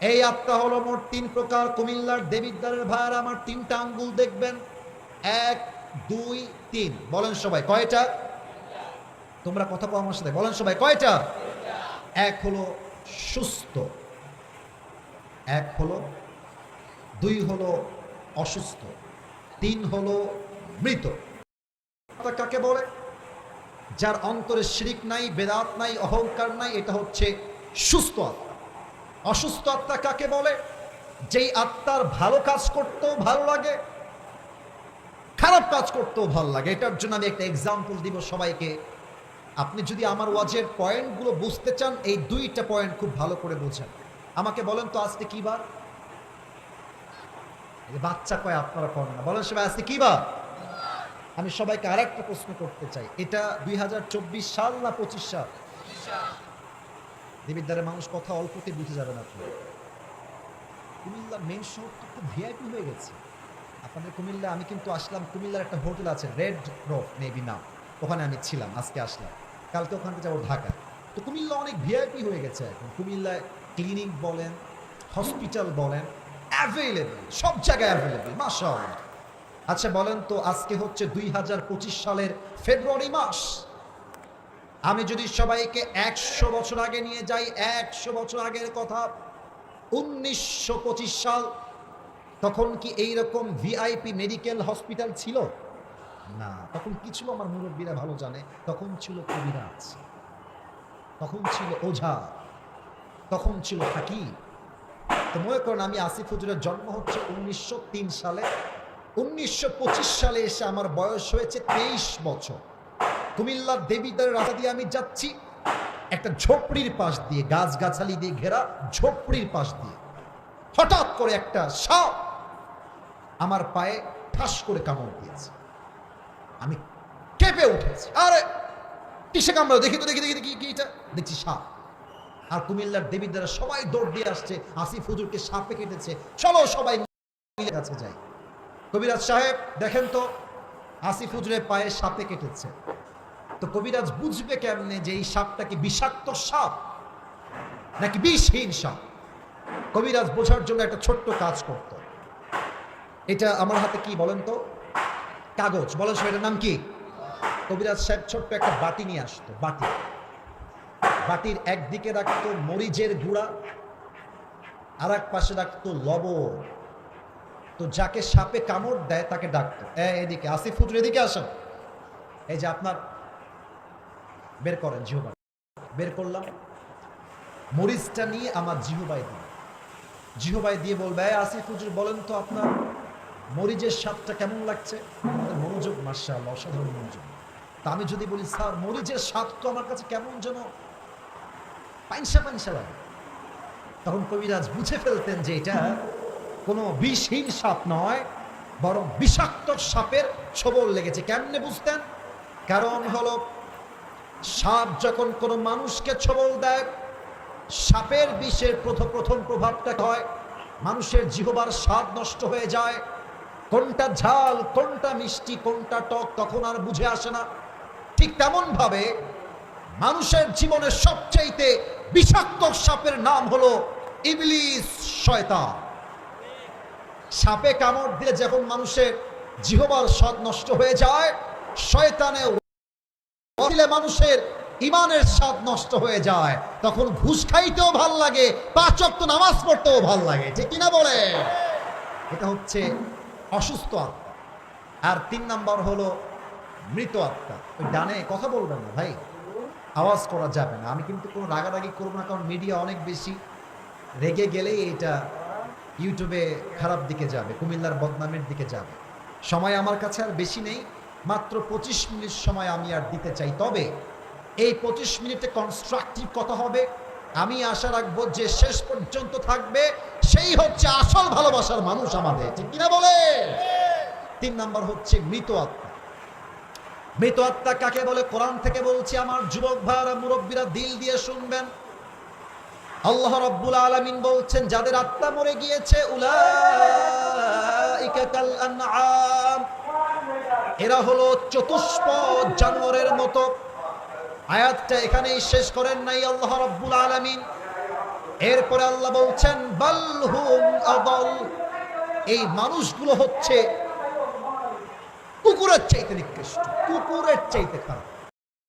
এই আত্মা হলো মোট তিন প্রকার। কুমিল্লার দেবিদ্বারের ভাইয়ার আমার তিনটা আঙ্গুল দেখবেন। এক, দুই, তিন। বলেন সবাই, কয়টা? তোমরা কথা কম আমার সাথে। বলেন সবাই, কয়টা? এক হলো সুস্থ। এক হলো, দুই হলো অসুস্থ। তিন হলো মৃত। কাকে বলে? যার অন্তরে শিরিক নাই, বেদাত নাই, অহংকার নাই, এটা হচ্ছে সুস্থ আত্মা অসুস্থ আত্মা কাকে বলে? যেই আত্মার ভালো কাজ করতেও ভালো লাগে, খারাপ কাজ করতেও ভালো লাগে। এটার জন্য আমি একটা এক্সাম্পল দিব সবাইকে। আপনি যদি আমার ওয়াজের পয়েন্টগুলো বুঝতে চান, এই দুইটা পয়েন্ট খুব ভালো করে বোঝেন। আমাকে বলেন তো, আজকে কি বার? বাচ্চা কয়, আপনারা করেন না। বলেন সবাই, আজকে কি বার? আমি সবাইকে আর একটা প্রশ্ন করতে চাই। এটা দুই হাজার চব্বিশ সাল না পঁচিশ সাল? দেবিদ্বারের মানুষ কথা অল্পতে বুঝে যাবে না আপনি। কুমিল্লা মেন শহর তো খুব ভিআইপি হয়ে গেছে। আপনাদের কুমিল্লা, আমি কিন্তু আসলাম, কুমিল্লার একটা হোটেল আছে রেড রোফ মেবি নাম। ওখানে আমি ছিলাম, আজকে আসলাম। কালকে ওখান থেকে যাব ঢাকা তো কুমিল্লা অনেক ভিআইপি হয়ে গেছে এখন। কুমিল্লায় ক্লিনিক বলেন হসপিটাল বলেন অ্যাভেলেবেল সব জায়গায় অ্যাভেলেবেল মাসা আচ্ছা বলেন তো আজকে হচ্ছে দুই হাজার পঁচিশ সালের ফেব্রুয়ারি মাস। আমি যদি সবাইকে একশো বছর আগে নিয়ে যাই, একশো বছর আগের কথা, উনিশশো পঁচিশ সাল, তখন কি এইরকম ভিআইপি মেডিকেল হসপিটাল ছিল? না, তখন কি ছিল আমার মুরব্বীরা ভালো জানে? তখন ছিল কবিরাজ, তখন ছিল ওঝা, তখন ছিল ফাঁকি তো মনে করেন, আমি আসিফ হুজুরের জন্ম হচ্ছে উনিশশো তিন সালে। উনিশশো পঁচিশ সালে এসে আমার বয়স হয়েছে তেইশ বছর। কুমিল্লার দেবীদের রাস্তা দিয়ে আমি যাচ্ছি। একটা ঝোপড়ির পাশ দিয়ে গাছ গাছালি দিয়ে ঘেরা ঝোপড়ির পাশ দিয়ে। হঠাৎ করে একটা সাপ আমার পায়ে ঠাস করে কামড় দিয়েছে। আমি কেঁপে উঠেছি। আরে, কিসে কামড়াও দেখি তো, দেখি দেখি দেখি, কি এটা? দেখছি সাপ। আর কুমিল্লার দেবীর দ্বারা সবাই দৌড় দিয়ে আসছে। আসিফ হুজুরকে সাপে কেটেছে। চলো সবাই কাছে যাই। কবিরাজ সাহেব, দেখেন তো, আসিফ হুজুরের পায়ে সাপে কেটেছে। তো কবিরাজ বুঝবে কেমনে যে এই সাপটা কি বিষাক্ত সাপ? নাকি বিষহীন সাপ? কবিরাজ বোঝার জন্য একটা ছোট্ট কাজ করত। এটা আমার হাতে কি বলেন তো? কাগজ। বলেন সেটার নাম কি? কবিরাজ সাহেব ছোট্ট একটা বাটি নিয়ে আসতো, বাটি। বাটির একদিকে রাখতো মরিচের গুঁড়া আর এক পাশে রাখতো লবণ। তো যাকে সাপে কামড় দেয় তাকে ডাকতো। এদিকে, আসিফ হুজুর, এদিকে আসেন। এই যে আপনার বের করেন জিহবা। বের করলাম। মরিচটা নিয়ে আমার জিহবাই দিন জিহবাই দিয়ে বলবে, "এই আসিফ হুজুর, বলেন তো আপনার মরিচের স্বাদটা কেমন লাগছে? মনোযোগ মার্শাল অসাধারণ মনোযোগ। তা আমি যদি বলি, স্যার, মরিচের স্বাদ তো আমার কাছে কেমন যেন? পাইনসা পাইনসা লাগে। তখন কবিরাজ বুঝে ফেলতেন যে এটা কোনো বিষহীন সাপ নয়, বরং বিষাক্ত সাপের ছবল লেগেছে। কেমনে বুঝতেন? কারণ হলো সাপ যখন কোনো মানুষকে ছবল দেয়, সাপের বিষের প্রথম প্রথম প্রভাবটা হয়? মানুষের জিহবার স্বাদ নষ্ট হয়ে যায়। কোনটা ঝাল, কোনটা মিষ্টি, কোনটা টক তখন আর বুঝে আসে না। ঠিক তেমন ভাবে মানুষের জীবনের সবচাইতে বিষাক্ত সাপের নাম হলো ইবলিস শয়তান। সাপে কামড় দিয়ে যখন মানুষের জিহবার স্বাদ নষ্ট হয়ে যায় শয়তানে মানুষের ইমানের স্বাদ নষ্ট হয়ে যায়। তখন ঘুষ খাইতেও ভালো লাগে, পাঁচ ওয়াক্ত নামাজ পড়তেও ভালো লাগে। ঠিক কিনা বলে? এটা হচ্ছে অসুস্থ আত্মা। আর তিন নাম্বার হলো মৃত আত্মা। ওই ডানে কথা বলবেন না ভাই, আওয়াজ করা যাবে না। আমি কিন্তু কোনো রাগারাগি করব না, কারণ মিডিয়া অনেক বেশি। রেগে গেলেই এটা ইউটিউবে খারাপ দিকে যাবে, কুমিল্লার বদনামের দিকে যাবে। সময় আমার কাছে আর বেশি নেই। মাত্র পঁচিশ মিনিট সময় আমি আর দিতে চাই। তবে এই পঁচিশ মিনিটে কনস্ট্রাকটিভ কথা হবে। আমি আশা রাখব যে শেষ পর্যন্ত থাকবে। সেই হচ্ছে আসল ভালোবাসার মানুষ আমাদের। ঠিক কিনা বলে? তিন নাম্বার হচ্ছে মৃত আত্মা। মৃত আত্মা কাকে বলে? কোরআন থেকে বলছি, আমার যুবক ভাইরা মুরব্বীরা দিল দিয়ে শুনবেন। আল্লাহ রব্বুল আলামিন বলছেন, যাদের আত্মা মরে গিয়েছে আনআম। এরা হলো চতুষ্পদ জানোয়ারের মতো। আয়াতটা এখানেই শেষ করেন নাই আল্লাহ রব্বুল আলামিন। এরপরে আল্লাহ বলছেন বালহুম আদল। এই মানুষগুলো হচ্ছে কুকুরের চাইতে নিকৃষ্ট, কুকুরের চাইতে খারাপ।